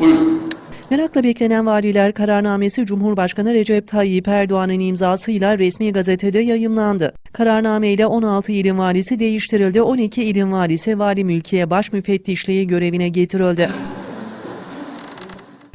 Buyurun. Merakla beklenen valiler kararnamesi Cumhurbaşkanı Recep Tayyip Erdoğan'ın imzasıyla resmi gazetede yayımlandı. Kararname ile 16 ilin valisi değiştirildi, 12 ilin valisi vali mülkiye baş müfettişliği görevine getirildi.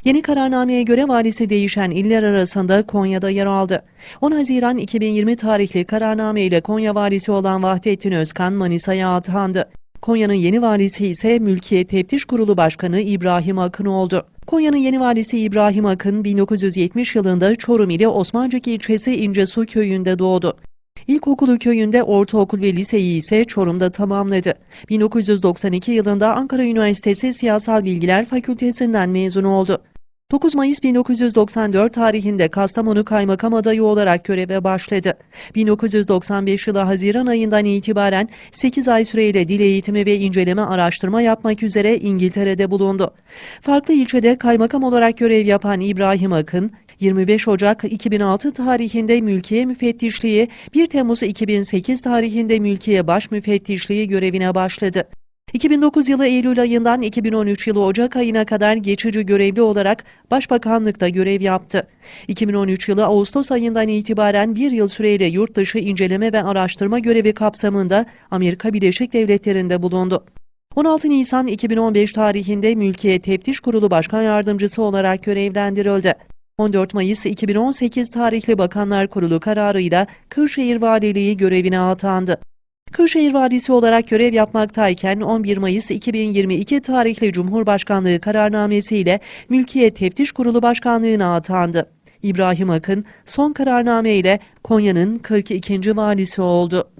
Yeni kararnameye göre valisi değişen iller arasında Konya'da yer aldı. 10 Haziran 2020 tarihli kararname ile Konya valisi olan Vahdettin Özkan Manisa'ya atandı. Konya'nın yeni valisi ise Mülkiye Teftiş Kurulu Başkanı İbrahim Akın oldu. Konya'nın yeni valisi İbrahim Akın 1970 yılında Çorum ili Osmancık ilçesi İncesu köyünde doğdu. İlkokulu köyünde, ortaokul ve liseyi ise Çorum'da tamamladı. 1992 yılında Ankara Üniversitesi Siyasal Bilgiler Fakültesinden mezun oldu. 9 Mayıs 1994 tarihinde Kastamonu Kaymakam adayı olarak göreve başladı. 1995 yılı Haziran ayından itibaren 8 ay süreyle dil eğitimi ve inceleme araştırma yapmak üzere İngiltere'de bulundu. Farklı ilçede kaymakam olarak görev yapan İbrahim Akın, 25 Ocak 2006 tarihinde mülkiye müfettişliği, 1 Temmuz 2008 tarihinde mülkiye baş müfettişliği görevine başladı. 2009 yılı Eylül ayından 2013 yılı Ocak ayına kadar geçici görevli olarak Başbakanlıkta görev yaptı. 2013 yılı Ağustos ayından itibaren bir yıl süreyle yurt dışı inceleme ve araştırma görevi kapsamında Amerika Birleşik Devletleri'nde bulundu. 16 Nisan 2015 tarihinde Mülkiye Teftiş Kurulu Başkan Yardımcısı olarak görevlendirildi. 14 Mayıs 2018 tarihli Bakanlar Kurulu kararıyla Kırşehir Valiliği görevine atandı. Kırşehir Valisi olarak görev yapmaktayken 11 Mayıs 2022 tarihli Cumhurbaşkanlığı kararnamesiyle Mülkiye Teftiş Kurulu Başkanlığı'na atandı. İbrahim Akın son kararname ile Konya'nın 42. valisi oldu.